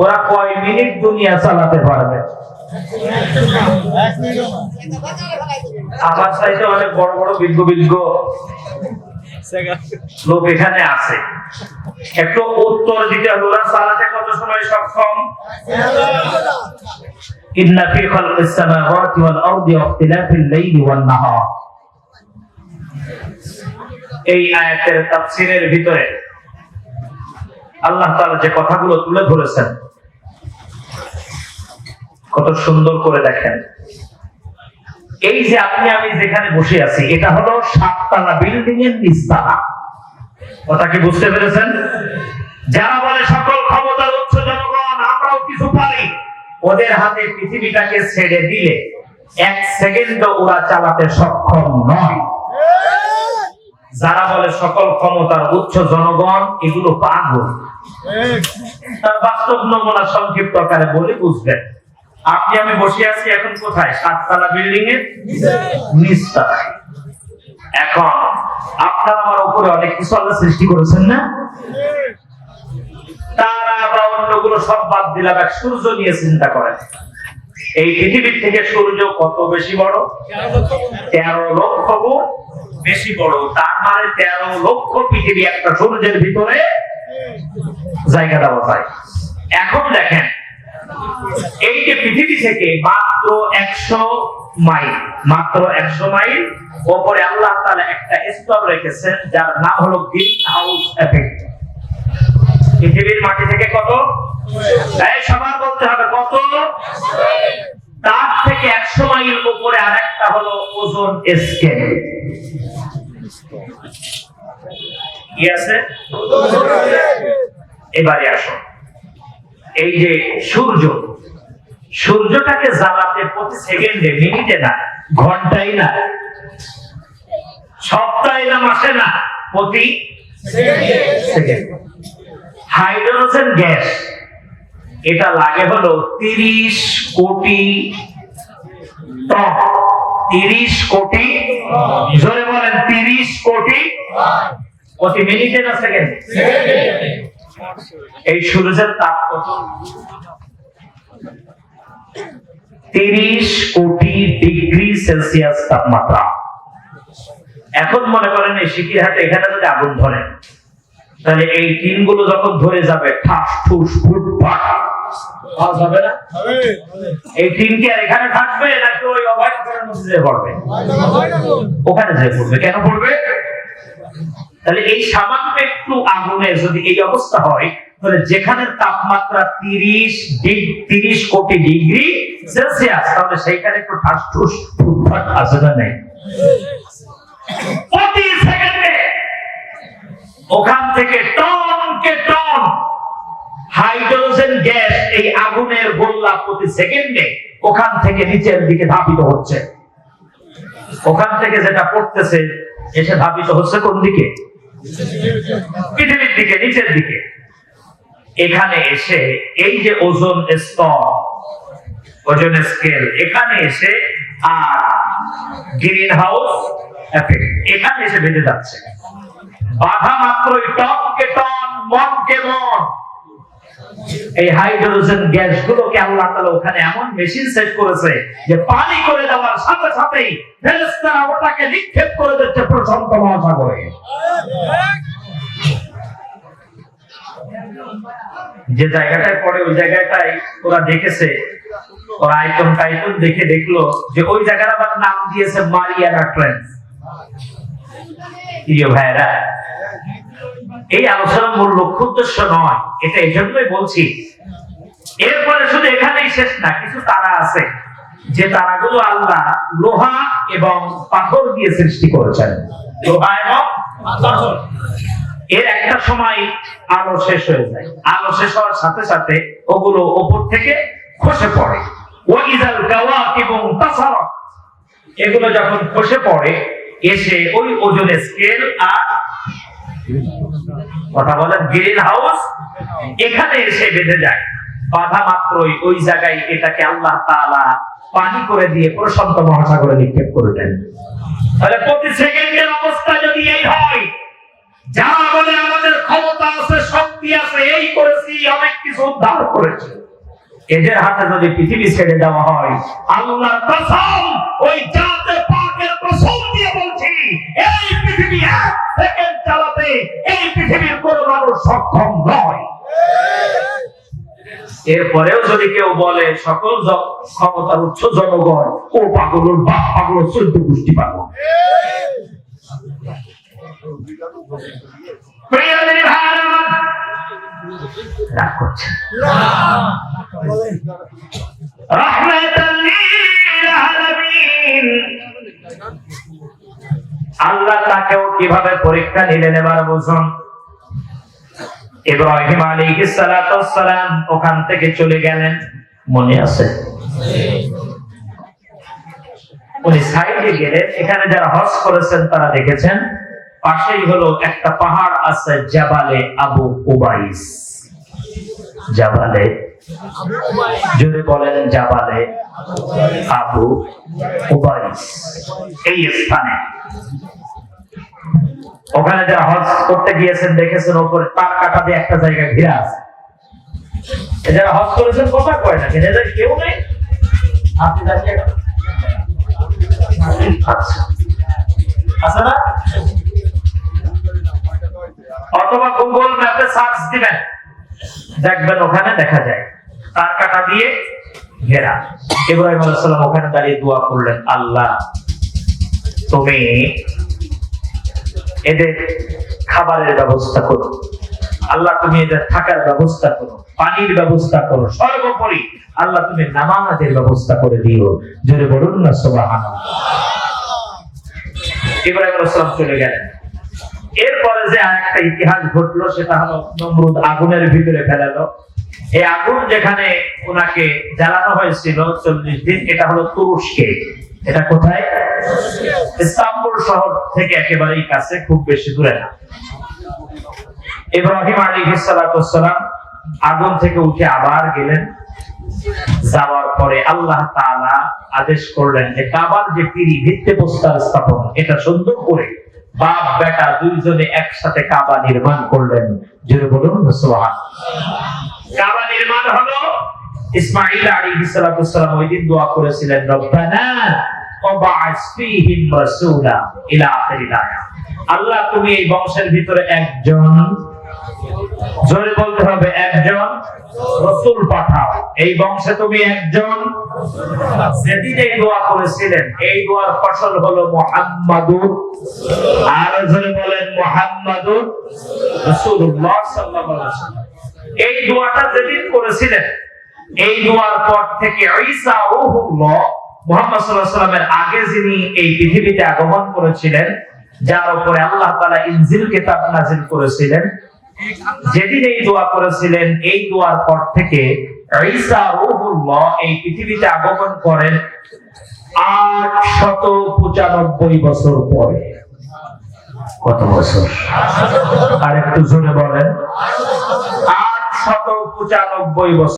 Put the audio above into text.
ওরা কয় মিনিট দুনিয়া চালাতে পারবে। আমার সাইডে অনেক বড় বড় বিজ্ঞ বিজ্ঞ লোক এখানে আছে। একটু উত্তর দিতে হবে ওরা চালাতে কত সময় সক্ষম? ইন্না ফি খালকিস সামাওয়াতি ওয়াল আরদি ওয়াখতিলাফিল লাইলি এই আয়াতের তাফসীরের ভিতরে আল্লাহ তাআলা যে কথাগুলো তুলে ধরেছেন, কত সুন্দর করে দেখেন। এই যে আপনি, আমি যেখানে বসে আছি, এটা হলো সাততলা বিল্ডিং এর নিচতলা। কথা কি বুঝতে পেরেছেন? যারা বলে, সকল ক্ষমতার উচ্চ জনগণ, আমরাও কিছু পারি। ওদের হাতে পৃথিবীটাকে ছেড়ে দিলে এক সেকেন্ড ওরা চালাতে সক্ষম নয়। যারা বলে সকল ক্ষমতার উচ্চ জনগণ এগুলো পাগল। তার বাস্তব নমুনা সংক্ষিপ্ত আকারে বলে বুঝবেন। আপনি, আমি বসে আছি এখন কোথায়? সাততলা বিল্ডিং এর এখন আপনার আমার উপরে অনেক কিছু সৃষ্টি করেছেন না? অন্যগুলো সব বাদ দিলাম, এক সূর্য নিয়ে চিন্তা করেন। এই পৃথিবীর থেকে সূর্য কত বেশি বড়? তেরো লক্ষ গুণ বেশি বড়। তার মানে তেরো লক্ষ পৃথিবী একটা সূর্যের ভিতরে জায়গা দেওয়া যায়। এখন দেখেন, এই যে পৃথিবী থেকে মাত্র একশো মাইল, মাত্র একশো মাইল, ওপরে আল্লাহ তাআলা একটা স্তর রেখেছেন, যার নাম হলো গ্রিন হাউস এফেক্ট। পৃথিবীর মাটি থেকে কত? এই সবার বলতে হবে কত? তার থেকে একশো মাইল উপরে আরেকটা হলো ওজন স্কেল। কি আছে? এবারে আসুন। এই যে সূর্য, সূর্যটাকে জ্বালাতে প্রতি সেকেন্ডে মিনিটে না, ঘন্টায় না, সপ্তাহে না, মাসে না, প্রতি সেকেন্ড। Hydrogen gas. এটা লাগে হলো তিরিশ কোটি টন। তিরিশ কোটি? জোরে বলেন, তিরিশ কোটি? প্রতি মিনিটে না সেকেন্ডে এই সূর্যের তাপ কত? তিরিশ কোটি ডিগ্রি সেলসিয়াস তাপমাত্রা। এখন মনে করেন এই সিকিরহাটে এখানে যদি আগুন ধরে তাহলে এই টিনগুলো যখন ধরে যাবে, ঠাস, ঠুস ফুট ফাট না? এই টিন কি আর এখানে থাকবে, নাকি ওই অভয় ঘরের মধ্যে যেয়ে পড়বে? ওখানে যেয়ে পড়বে। কেন পড়বে? তাহলে এই সামান্য একটু আগুনে যদি এই অবস্থা হয়, তাহলে যেখানে তাপমাত্রা তিরিশ তিরিশ কোটি ডিগ্রি সেলসিয়াস, তাহলে সেইখানে একটু ঠাস, ঠুস ফুটফাট আছে না নেই প্রতি সেকেন্ডে ওখান থেকে টন কে টন হাইড্রোজেন গ্যাস এই আগুনের গোল্লা প্রতি সেকেন্ডে ওখান থেকে নিচের দিকে ধাবিত হচ্ছে। ওখান থেকে যেটা পড়তেছে, এসে ধাবিত হচ্ছে কোন দিকে? পৃথিবীর দিকে, নিচের দিকে। এখানে এসে এই যে ওজন স্তর, ওজন স্কেল, এখানে এসে আর গ্রিন হাউস এখানে এসে বেঁধে যাচ্ছে। বাধা মাত্রই টনকে টন মনকে মন এই হাইড্রোজেন গ্যাস গুলোকে আল্লাহ তাআলা ওখানে এমন মেশিন সেট করেছে যে পানি করে দেওয়ার সাথে সাথেই ফেরেশতারা ওটাকে নিক্ষেপ করে দিচ্ছে প্রশান্ত মহাসাগরে। যে জায়গাটায় পড়ে, ওই জায়গাটায় ওরা দেখেছে, ওরা আইটম টাইটম দেখে দেখল যে ওই জায়গার আবার নাম দিয়েছে মারিয়ানা ট্রেন্স। প্রিয় ভাইরা এই আলোচনার মূল লক্ষ্য উদ্দেশ্য নয়, এটা এই জন্যই বলছি। এরপরে শুধু এখানেই শেষ না, কিছু তারা আছে, যে তারাগুলো আল্লাহ লোহা এবং পাথর দিয়ে সৃষ্টি করেছেন। লোহা এবং পাথর। এর একটা সময় আলো শেষ হয়ে যায়। আলো শেষ হওয়ার সাথে সাথে ওগুলো ওপর থেকে খসে পড়ে। ওয়াইজাল গাওয়াত এবং তাসারাত। এগুলো যখন খসে পড়ে এসে ওই ওজনের স্কেল আর কথা বলেন গ্রিন হাউস এখানে এসে বেঁধে যায়। বাধা মাত্রই ওই জায়গায় এটাকে আল্লাহ তাআলা পানি করে দিয়ে প্রশান্ত মহাসাগরে নিক্ষেপ করে দেন তাহলে প্রতি সেকেন্ডের অবস্থা যদি এই হয় যারা বলে আমাদের ক্ষমতা আছে, শক্তি আছে, এই করেছি, অনেক কিছু উদ্ধার করেছে। এদের হাতে যদি পৃথিবী ছেড়ে দেওয়া হয়, আল্লাহর কসম, ওই জাতে পাকের কসম দিয়ে বলছি এই পৃথিবী এক সেকেন্ড চালাতে এই পৃথিবীর কোনো মানুষ সক্ষম নয়। এরপরেও যদি কেউ বলে সকল ক্ষমতার উচ্চ জনগণ ও পাগলুর বাপ পাগল চোদ্দ গোষ্ঠী পাগল। করছেন আলামিন। আল্লাহ তাকেও কীভাবে পরীক্ষা নিলেন এবার বুঝুন? ইব্রাহিম সালাতু সালাম ওখান থেকে চলে গেলেন। মনে আছে? উনি সাইডে গেলেন এখানে যারা হজ করেছেন তারা দেখেছেন, পাশেই হলো একটা পাহাড় আছে জাবালে আবু উবাইস। জাবালে যদি বলেন জাবালে আবু উবাইস, এই স্থানে। ওখানে যারা হজ করতে গিয়েছেন, দেখেছেন ওপরে তার কাটা দিয়ে একটা জায়গায় ঘিরে আছে। যারা হজ করেছেন কথা কয় না কেউ নেই। আচ্ছা। অথবা গুগল ম্যাপে সার্চ দিবেন। দেখবেন ওখানে দেখা যায়। তার কাটা দিয়ে ঘেরা। ইব্রাহিম আলাইহিস সালাম ওখানে দাঁড়িয়ে দোয়া করলেন, আল্লাহ, তুমি এদের খাবারের ব্যবস্থা করো। আল্লাহ, তুমি এদের থাকার ব্যবস্থা করো, পানির ব্যবস্থা করো, সর্বোপরি আল্লাহ, তুমি নামাজের ব্যবস্থা করে দিও। জোরে বলুন না সোবাহান ইব্রাহিম আলাইহিস চলে গেলেন। এরপরে যে আরেকটা ইতিহাস ঘটলো, সেটা হলো নমরুদ আগুনের ভিতরে ফেলালো। এই আগুন যেখানে ওনাকে জ্বালানো হয়েছিল চল্লিশ দিন, এটা হলো তুরস্কে। এটা কোথায়? ইস্তাম্বুল শহর থেকে একেবারেই কাছে, খুব বেশি দূরে না। ইব্রাহিম আলী সালাম আগুন থেকে উঠে আবার গেলেন। যাওয়ার পরে আল্লাহ তাআলা আদেশ করলেন যে কাবার যে পিড়ি, ভিত্তি প্রস্তার স্থাপন, এটা সুন্দর করে বাপ, বেটা দুইজনে একসাথে কাবা নির্মাণ করলেন। জোরে বলুন কাবা নির্মাণ হলো ইসমাঈল আলাইহিস সালাম ওই দিন দোয়া করেছিলেন, রব্বানা আল্লাহ, তুমি এই বংশের ভিতরে একজন। জোরে বলতে হবে, একজন। রসুল পাঠাও। এই বংশে তুমি একজন। যেদিন এই দোয়া করেছিলেন, এই দোয়ার ফসল হলো মোহাম্মদুর। আর জোরে বলেন, মোহাম্মদুর রাসূলুল্লাহ সাল্লাল্লাহু আলাইহি এই দোয়াটা যেদিন করেছিলেন, এই দোয়ার পর থেকে ঈসা রূহুল্লাহ মুহাম্মদ সাল্লাল্লাহু আগে যিনি এই পৃথিবীতে আগমন করেছিলেন, যার উপরে আল্লাহ তাআলা ইনজিল, কিতাব নাযিল করেছিলেন, যেদিন এই দোয়া করেছিলেন, এই দোয়ার পর থেকে ঈসা রূহুল্লাহ এই পৃথিবীতে আগমন করেন আট শত বছর পরে। কত বছর? আর একটু জোরে বলেন। শত পঁচানব্বই বছর।